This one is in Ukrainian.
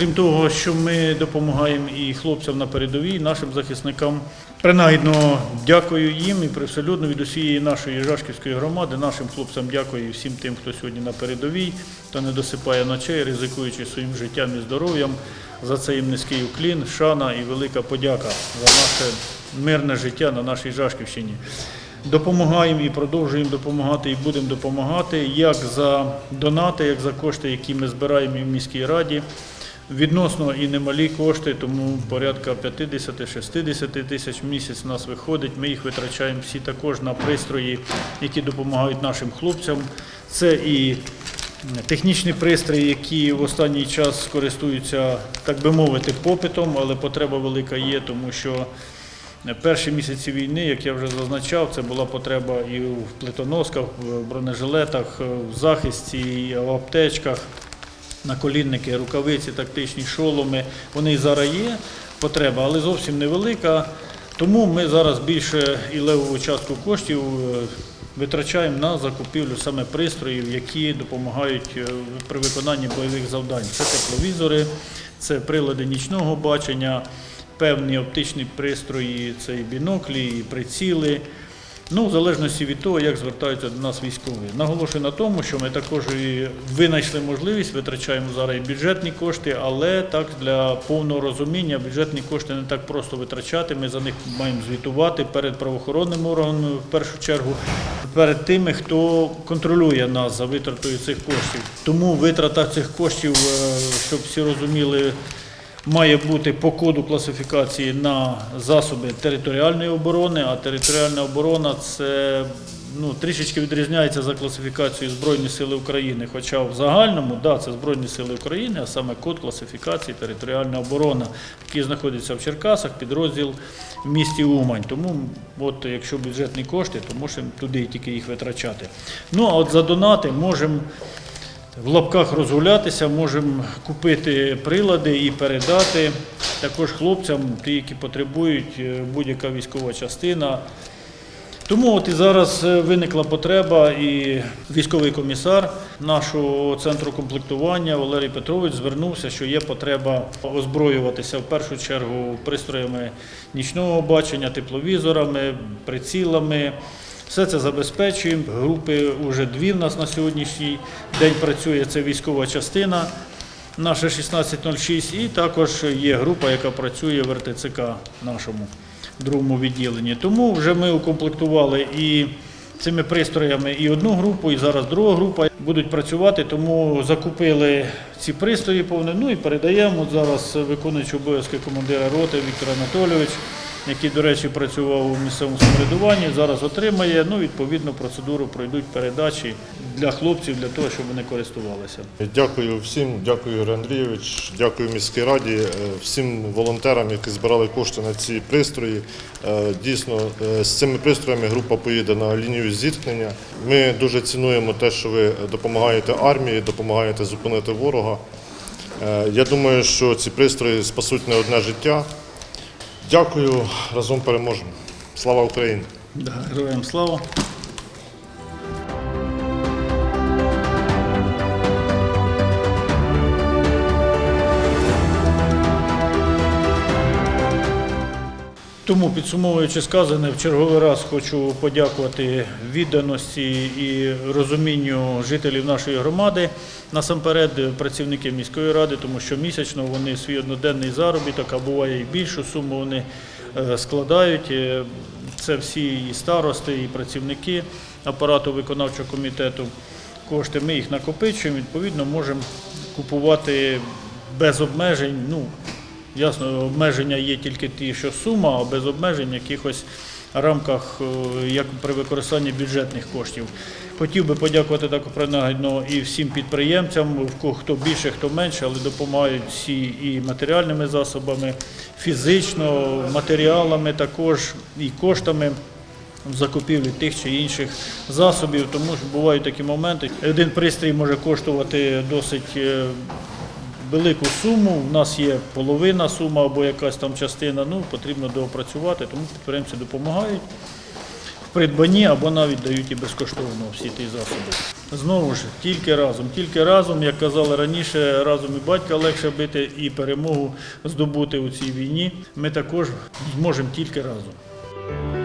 окрім того, що ми допомагаємо і хлопцям на передовій, нашим захисникам, принагідно дякую їм і привселюдно від усієї нашої Жашківської громади, нашим хлопцям дякую і всім тим, хто сьогодні на передовій, хто не досипає ночей, ризикуючи своїм життям і здоров'ям. За це їм низький уклін, шана і велика подяка за наше мирне життя на нашій Жашківщині. Допомагаємо і продовжуємо допомагати, і будемо допомагати як за донати, як за кошти, які ми збираємо і в міській раді. Відносно і немалі кошти, тому порядка 50-60 тисяч в місяць у нас виходить. Ми їх витрачаємо всі також на пристрої, які допомагають нашим хлопцям. Це і технічні пристрої, які в останній час користуються, так би мовити, попитом, але потреба велика є, тому що Перші місяці війни, як я вже зазначав, це була потреба і в плитоносках, в бронежилетах, в захисті, і в аптечках, наколінники, рукавиці, тактичні шоломи. Вони зараз є потреба, але зовсім невелика. Тому ми зараз більше і левову частку коштів е, витрачаємо на закупівлю саме пристроїв, які допомагають е, при виконанні бойових завдань. Це тепловізори, це прилади нічного бачення, певні оптичні пристрої, це і біноклі, і приціли. Ну, в залежності від того, як звертаються до нас військові. Наголошую на тому, що ми також і винайшли можливість, витрачаємо зараз і бюджетні кошти, але так для повного розуміння бюджетні кошти не так просто витрачати. Ми за них маємо звітувати перед правоохоронними органами в першу чергу, перед тими, хто контролює нас за витратою цих коштів. Тому витрата цих коштів, е, щоб всі розуміли, має бути по коду класифікації на засоби територіальної оборони, а територіальна оборона це ну, трішечки відрізняється за класифікацією Збройні Сили України. Хоча в загальному, да, це Збройні Сили України, а саме код класифікації територіальна оборона, який знаходиться в Черкасах, підрозділ в місті Умань. Тому, от, якщо бюджетні кошти, то можемо туди тільки їх витрачати. Ну а от за донати можемо в лапках розгулятися, можемо купити прилади і передати також хлопцям, ті, які потребують е, будь-яка військова частина. Тому от і зараз е, виникла потреба, і військовий комісар нашого центру комплектування Валерій Петрович звернувся, що є потреба озброюватися в першу чергу пристроями нічного бачення, тепловізорами, прицілами. Все це забезпечуємо. Групи вже дві в нас на сьогоднішній день працює. Це військова частина наша 1606, і також є група, яка працює в РТЦК нашому другому відділенні. Тому вже ми укомплектували і цими пристроями і одну групу, і зараз друга група будуть працювати, тому закупили ці пристрої повні, ну і передаємо. Зараз виконуючий обов'язки командира роти Віктор Анатолійович, який, до речі, працював у місцевому самоврядуванні, зараз отримає. Ну, відповідно, процедуру пройдуть передачі для хлопців, для того, щоб вони користувалися. Дякую всім, дякую Юрій Андрійович, дякую міській раді, е, всім волонтерам, які збирали кошти на ці пристрої. Е, Дійсно, е, з цими пристроями група поїде на лінію зіткнення. Ми дуже цінуємо те, що ви допомагаєте армії, допомагаєте зупинити ворога. Я думаю, що ці пристрої спасуть не одне життя. Дякую, разом переможемо. Слава Україні! Да, героям слава! Тому, підсумовуючи сказане, в черговий раз хочу подякувати відданості і розумінню жителів нашої громади, насамперед працівників міської ради, тому що місячно вони свій одноденний заробіток, а буває і більшу суму вони е, складають. Е, Це всі і старости, і працівники апарату виконавчого комітету. Кошти ми їх накопичуємо, відповідно, можемо купувати без обмежень. Ну, Ясно, обмеження є тільки ті, що сума, а без обмежень якихось рамках, е, як при використанні бюджетних коштів. Хотів би подякувати так принагідно і всім підприємцям, хто більше, хто менше, але допомагають всі і матеріальними засобами, фізично, матеріалами також і коштами. В закупівлі тих чи інших засобів, тому що бувають такі моменти. Один пристрій може коштувати досить е, велику суму. У нас є половина сума або якась там частина. Ну потрібно доопрацювати, тому підприємці допомагають. в придбанні або навіть дають і безкоштовно всі ті засоби. Знову ж, тільки разом, тільки разом, як казали раніше, разом і батька легше бити і перемогу здобути у цій війні. Ми також зможемо тільки разом.